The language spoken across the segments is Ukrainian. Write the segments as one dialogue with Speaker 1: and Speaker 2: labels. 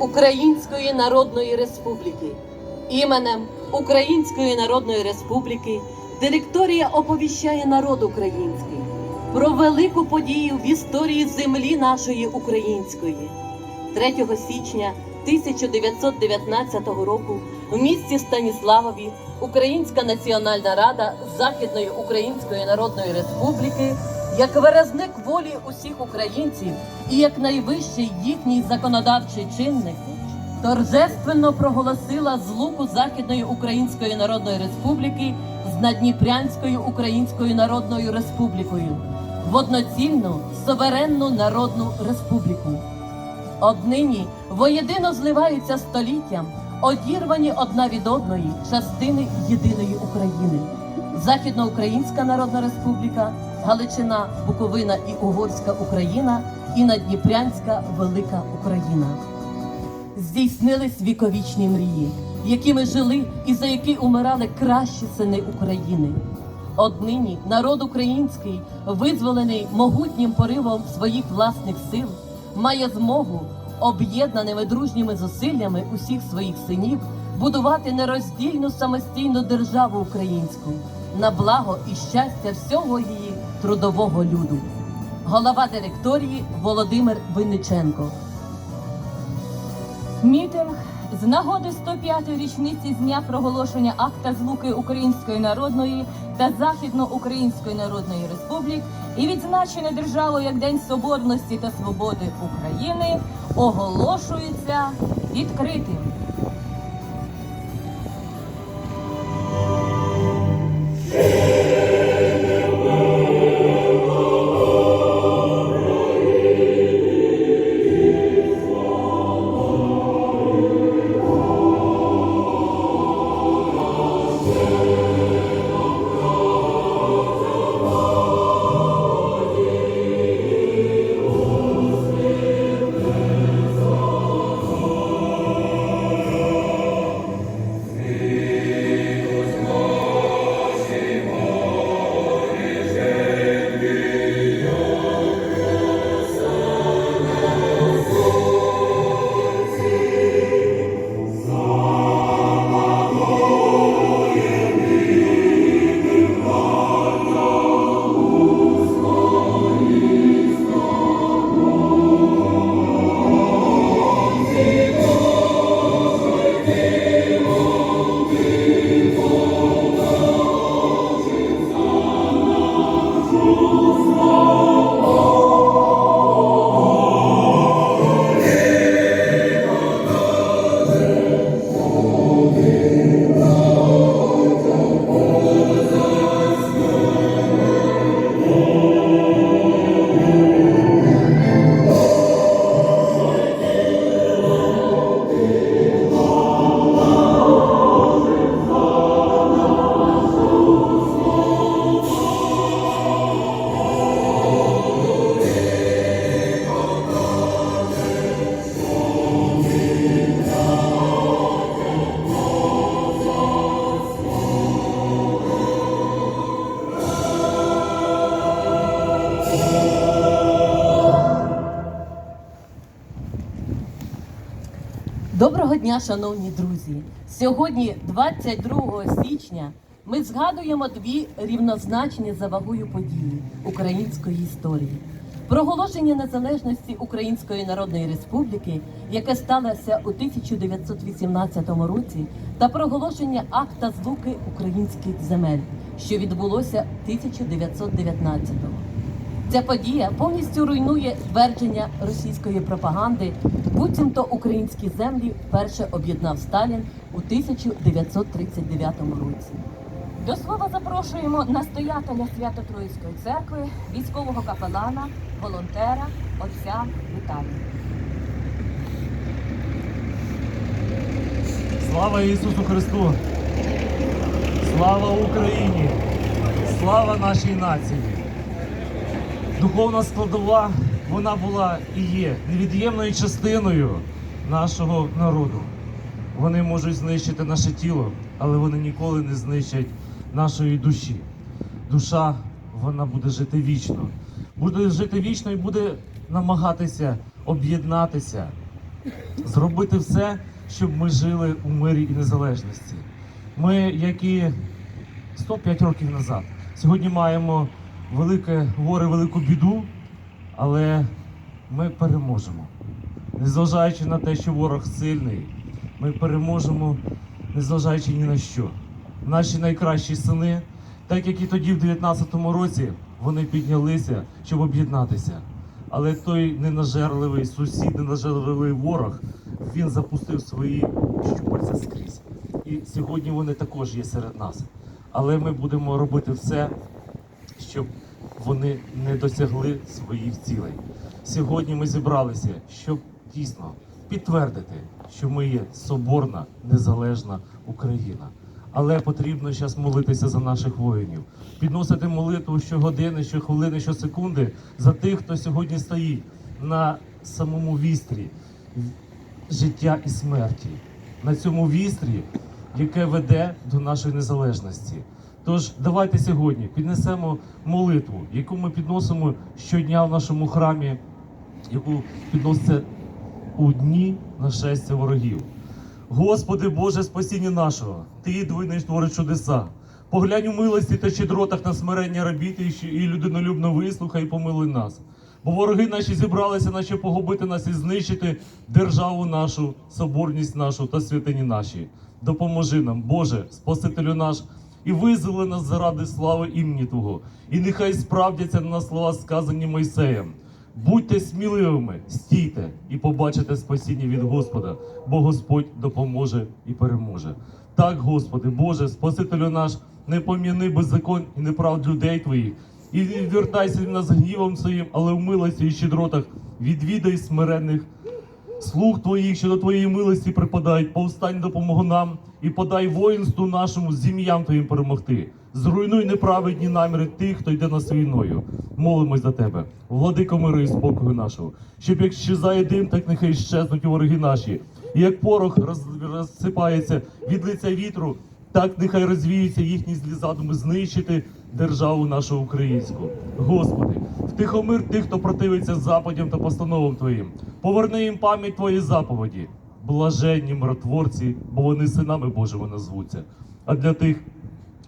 Speaker 1: Української Народної Республіки. Іменем Української Народної Республіки директорія оповіщає народ український про велику подію в історії землі нашої української. 3 січня 1919 року в місті Станіславові Українська Національна Рада Західної Української Народної Республіки як виразник волі усіх українців і як найвищий їхній законодавчий чинник торжественно проголосила злуку Західної Української Народної Республіки з Надніпрянською Українською Народною Республікою в одноцільну суверенну народну республіку. Однині воєдино зливаються століттям, одірвані одна від одної частини єдиної України. Західноукраїнська Народна Республіка, Галичина, Буковина і Угорська Україна і Надніпрянська Велика Україна. Здійснились віковічні мрії, якими жили і за які умирали кращі сини України. Однині народ український, визволений могутнім поривом своїх власних сил, має змогу об'єднаними дружніми зусиллями усіх своїх синів будувати нероздільну самостійну державу українську на благо і щастя всього її трудового люду. Голова директорії Володимир Винниченко.
Speaker 2: Мітинг з нагоди 105-ї річниці з дня проголошення акта злуки Української Народної та Західноукраїнської Народної Республік і відзначення державою як День Соборності та Свободи України оголошується відкритим.
Speaker 1: Дня, шановні друзі! Сьогодні, 22 січня, ми згадуємо дві рівнозначні за вагою події української історії. Проголошення незалежності Української Народної Республіки, яке сталося у 1918 році, та проголошення акта злуки українських земель, що відбулося 1919-го. Ця подія повністю руйнує твердження російської пропаганди, буцімто українські землі вперше об'єднав Сталін у 1939 році.
Speaker 2: До слова запрошуємо настоятеля Свято-Троїцької церкви, військового капелана, волонтера, отця Віталія.
Speaker 3: Слава Ісусу Христу! Слава Україні! Слава нашій нації! Духовна складова, вона була і є невід'ємною частиною нашого народу. Вони можуть знищити наше тіло, але вони ніколи не знищать нашої душі. Душа вона буде жити вічно. Буде жити вічно і буде намагатися об'єднатися зробити все, щоб ми жили у мирі і незалежності. Ми, як і 105 років назад, сьогодні маємо велике горе, велику біду, але ми переможемо. Незважаючи на те, що ворог сильний, ми переможемо, незважаючи ні на що. Наші найкращі сини, так як і тоді, в 19-му році, вони піднялися, щоб об'єднатися. Але той ненажерливий сусід, ненажерливий ворог, він запустив свої щупальця скрізь. І сьогодні вони також є серед нас. Але ми будемо робити все, щоб вони не досягли своїх цілей. Сьогодні ми зібралися, щоб дійсно підтвердити, що ми є соборна, незалежна Україна. Але потрібно зараз молитися за наших воїнів, підносити молитву щогодини, щохвилини, щосекунди за тих, хто сьогодні стоїть на самому вістрі життя і смерті, на цьому вістрі, яке веде до нашої незалежності. Тож давайте сьогодні піднесемо молитву, яку ми підносимо щодня в нашому храмі, яку підноситься у дні нашестя ворогів. Господи Боже, спасіння нашого, Ти єдиний твориш чудеса. Поглянь у милості та щедротах на смирення робіти і людинолюбно вислухай помилуй нас. Бо вороги наші зібралися, наче погубити нас і знищити державу нашу, соборність нашу та святині наші. Допоможи нам, Боже, Спасителю наш, і визволи нас заради слави імені Твого. І нехай справдяться на слова, сказані Мойсеєм. Будьте сміливими, стійте і побачите спасіння від Господа, бо Господь допоможе і переможе. Так, Господи, Боже, Спасителю наш, не пом'яни беззаконь і неправд людей Твоїх, і не відвертайся від нас гнівом своїм, але в милості і щедротах відвідай смиренних слуг твоїх, що до твоєї милості припадають, повстань допомогу нам і подай воїнству нашому зім'ям твоїм перемогти. Зруйнуй неправедні наміри тих, хто йде нас війною. Молимось за тебе, владико миру і спокою нашого, щоб як щезає дим, так нехай щезнуть вороги наші, і як порох роз, розсипається від лиця вітру, так нехай розвіються їхні злі задуми знищити державу нашу українську. Господи, втихомир тих, хто противиться западям та постановам Твоїм. Поверни їм пам'ять Твої заповіді. Блаженні миротворці, бо вони синами Божими назвуться. А для тих,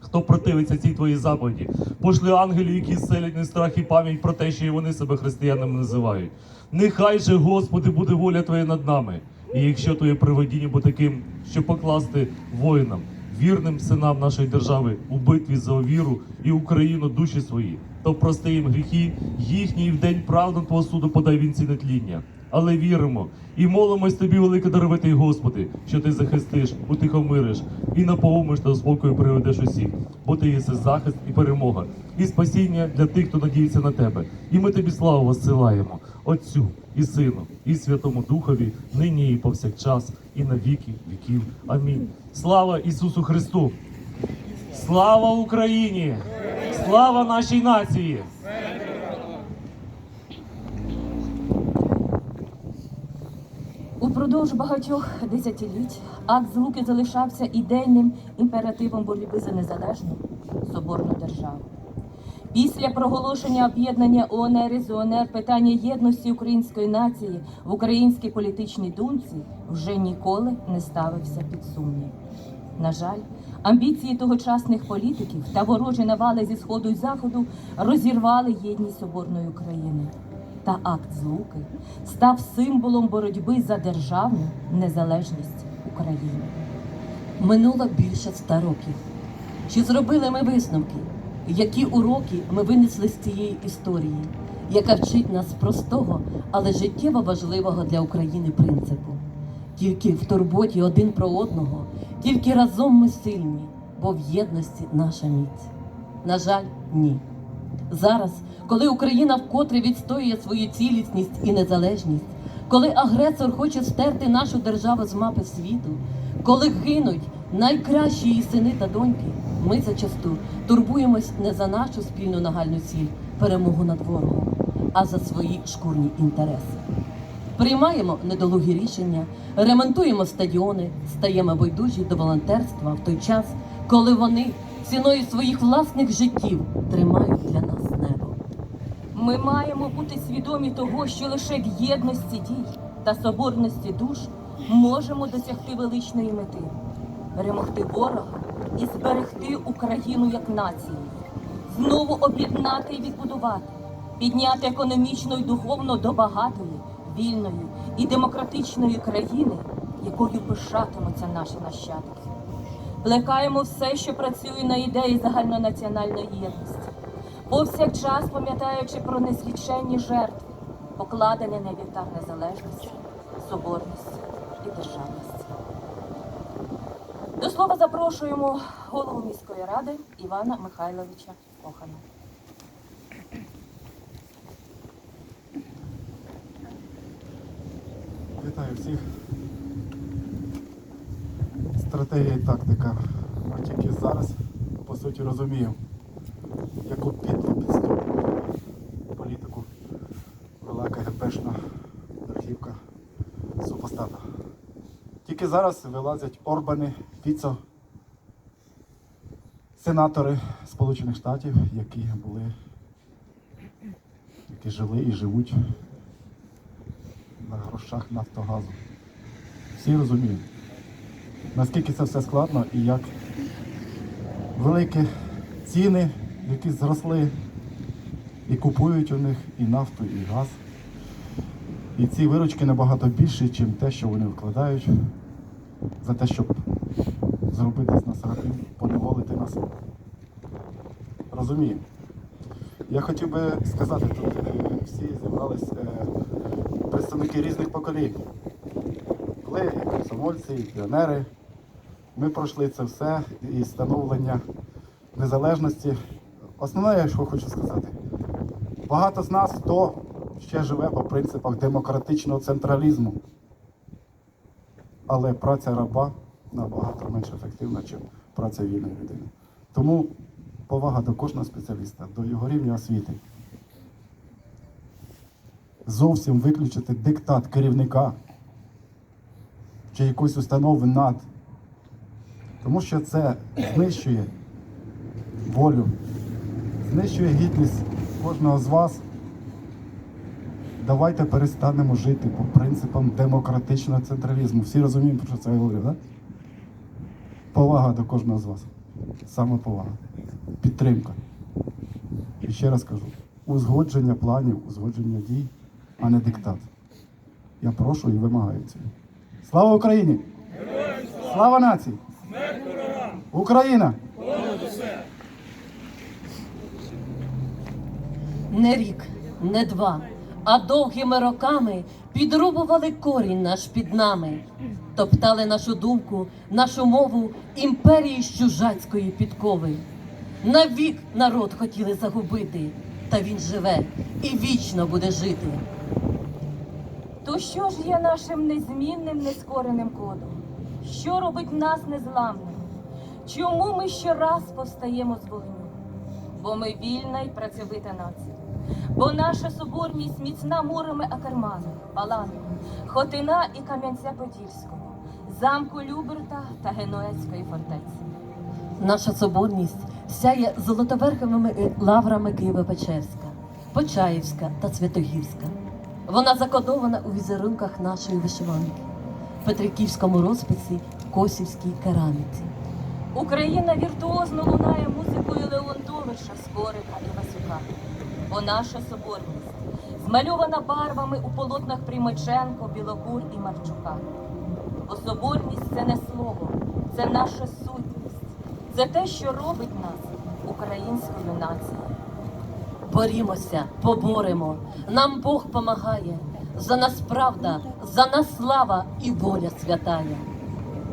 Speaker 3: хто противиться цій твоїй заповіді, пошли ангелів, які селять не страх і пам'ять про те, що і вони себе християнами називають. Нехай же, Господи, буде воля Твоя над нами. І якщо Твоє приведіння буде таким, щоб покласти воїнам, вірним синам нашої держави у битві за віру і Україну душі свої, то прости їм гріхи їхні і в день правди Твого суду подай вінці нетління. Але віримо і молимось тобі, велике даровитий Господи, що ти захистиш, утихомириш і наповниш та спокою приведеш усіх, бо ти єси захист і перемога, і спасіння для тих, хто надіється на тебе. І ми тобі славу посилаємо, Отцю і Сину, і Святому Духові, нині і повсякчас, і на віки віків. Амінь. Слава Ісусу Христу! Слава Україні! Слава нашій нації!
Speaker 2: Упродовж багатьох десятиліть акт злуки залишався ідейним імперативом боротьби за незалежну соборну державу. Після проголошення об'єднання УНР із УНР питання єдності української нації в українській політичній думці вже ніколи не ставився під сумнів. На жаль, амбіції тогочасних політиків та ворожі навали зі сходу й заходу розірвали єдність соборної України. Та акт злуки став символом боротьби за державну незалежність України.
Speaker 1: Минуло більше ста років. Чи зробили ми висновки? Які уроки ми винесли з цієї історії, яка вчить нас простого, але життєво важливого для України принципу? Тільки в турботі один про одного, тільки разом ми сильні, бо в єдності наша міць. На жаль, ні. Зараз, коли Україна вкотре відстоює свою цілісність і незалежність, коли агресор хоче стерти нашу державу з мапи світу, коли гинуть найкращі її сини та доньки, ми зачасту турбуємось не за нашу спільну нагальну ціль перемогу над ворогом, а за свої шкурні інтереси. Приймаємо недолугі рішення, ремонтуємо стадіони, стаємо байдужі до волонтерства в той час, коли вони ціною своїх власних життів тримають.
Speaker 2: Ми маємо бути свідомі того, що лише в єдності дій та соборності душ можемо досягти величної мети перемогти ворога і зберегти Україну як націю, знову об'єднати і відбудувати, підняти економічно і духовно до багатої, вільної і демократичної країни, якою пишатимуться наші нащадки. Плекаємо все, що працює на ідеї загальнонаціональної єдності, повсякчас пам'ятаючи про незліченні жертви, покладені на вівтар незалежності, соборності і державності. До слова запрошуємо голову міської ради Івана Михайловича Охана.
Speaker 4: Вітаю всіх. Стратегія і тактика. А тільки зараз, по суті, розумію, яку підлу підступну політику вела КГБшна верхівка супостата. Тільки зараз вилазять Орбани, Фіцо, сенатори Сполучених Штатів, які були, які жили і живуть на грошах Нафтогазу. Всі розуміють, наскільки це все складно і як великі ціни, які зросли, і купують у них і нафту, і газ. І ці виручки набагато більші, ніж те, що вони вкладають за те, щоб зробити з нас рабів, поневолити нас. Розумію. Я хотів би сказати, тут е, всі зібрались е, представники різних поколінь. Колеги, комсомольці, піонери. Ми пройшли це все і становлення незалежності. Основне, що хочу сказати, багато з нас, хто ще живе по принципах демократичного централізму. Але праця раба набагато менш ефективна, ніж праця вільної людини. Тому повага до кожного спеціаліста, до його рівня освіти зовсім виключити диктат керівника чи якоїсь установи над. Тому що це знищує волю, знищує гідність кожного з вас. Давайте перестанемо жити по принципам демократичного централізму. Всі розуміємо, про що це я говорю, так? Повага до кожного з вас. Саме повага. Підтримка. І ще раз кажу, узгодження планів, узгодження дій, а не диктат. Я прошу і вимагаю цього. Слава Україні! Слава нації! Україна!
Speaker 1: Не рік, не два, а довгими роками підрубували корінь наш під нами, топтали нашу думку, нашу мову імперії з чужацької підкови. Навік народ хотіли загубити, та він живе і вічно буде жити.
Speaker 2: То що ж є нашим незмінним нескореним кодом? Що робить нас незламними? Чому ми щораз повстаємо з вогню? Бо ми вільна і працьовита нація. Бо наша соборність міцна мурами Акерману, Палану, Хотина і Кам'янця-Подільського, замку Люберта та Генуецької фортеці.
Speaker 1: Наша соборність сяє золотоверховими лаврами Києво-Печерська, Почаївська та Святогірська. Вона закодована у візерунках нашої вишиванки, Петриківському розписі, Косівській кераміці.
Speaker 2: Україна віртуозно лунає музикою Леонтовича, Скорика і Васюка. Бо наша соборність змальована барвами у полотнах Примаченко, Білокур і Марчука. Бо соборність це не слово, це наша сутність, це те, що робить нас українською нацією.
Speaker 1: Борімося, поборемо, нам Бог помагає. За нас правда, за нас слава і воля святая.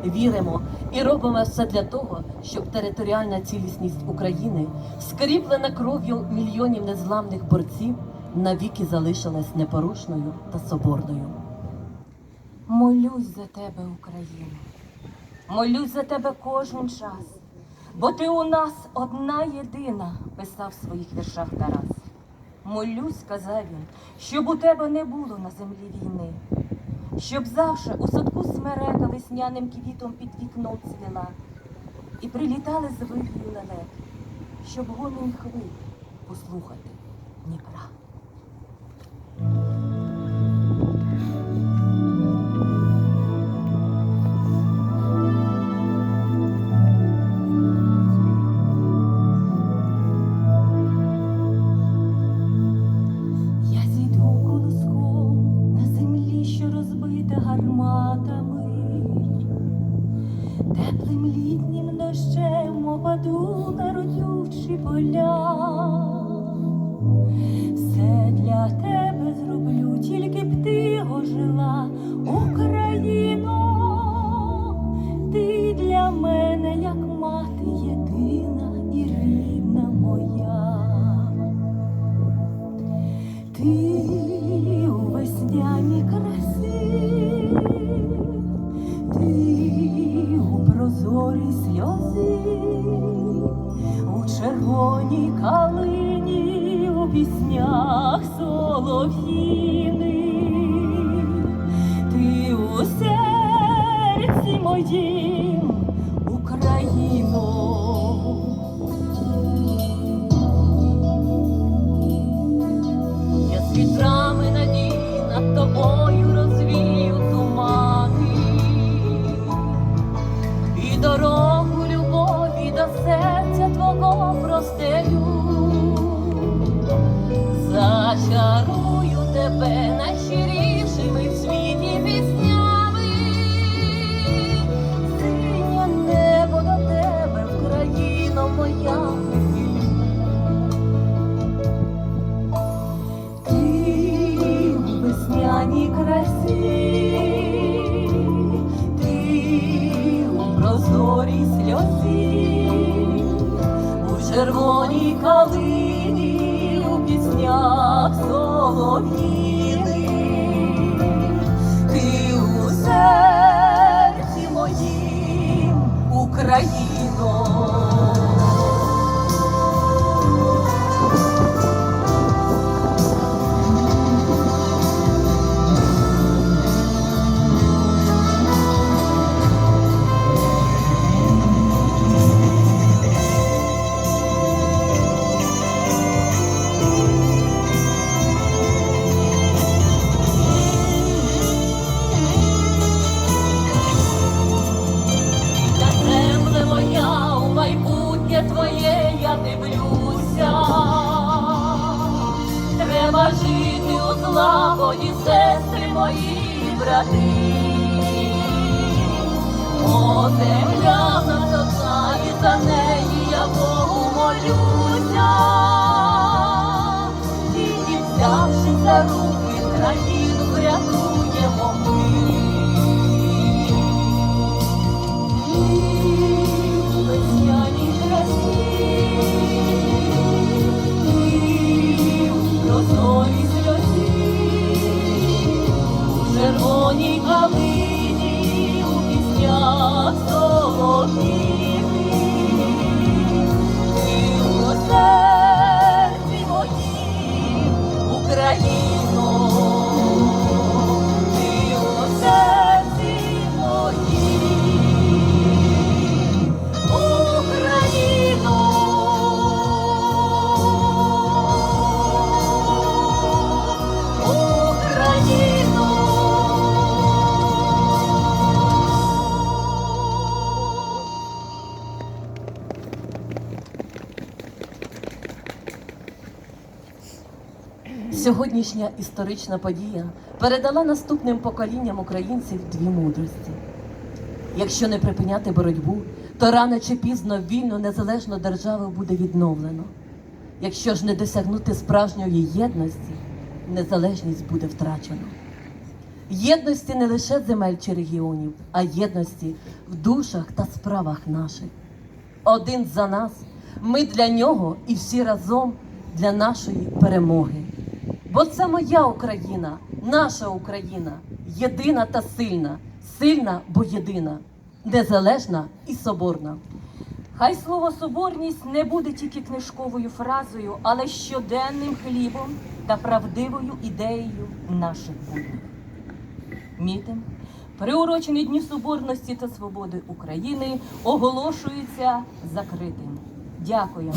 Speaker 1: Віримо і робимо все для того, щоб територіальна цілісність України, скріплена кров'ю мільйонів незламних борців, навіки залишилась непорушною та соборною.
Speaker 2: Молюсь за тебе, Україна. Молюсь за тебе кожен час. Бо ти у нас одна єдина, писав в своїх віршах Тарас. Молюсь, казав він, щоб у тебе не було на землі війни, щоб завше у садку смерека весняним квітом під вікном цвіла, і прилітали з вихрів лелек, щоб гомін хвиль послухати Дніпра. Зачарую тебе на в Україно. Солов'їни,
Speaker 1: Сьогоднішня історична подія передала наступним поколінням українців дві мудрості. Якщо не припиняти боротьбу, то рано чи пізно вільну незалежну державу буде відновлено. Якщо ж не досягнути справжньої єдності, незалежність буде втрачено. Єдності не лише земель чи регіонів, а єдності в душах та справах наших. Один за нас, ми для нього і всі разом для нашої перемоги. Бо це моя Україна, наша Україна, єдина та сильна, сильна, бо єдина, незалежна і соборна.
Speaker 2: Хай слово соборність не буде тільки книжковою фразою, але щоденним хлібом та правдивою ідеєю наших буднів. Мітинг, приурочений Дню Соборності та Свободи України, оголошується закритим. Дякуємо.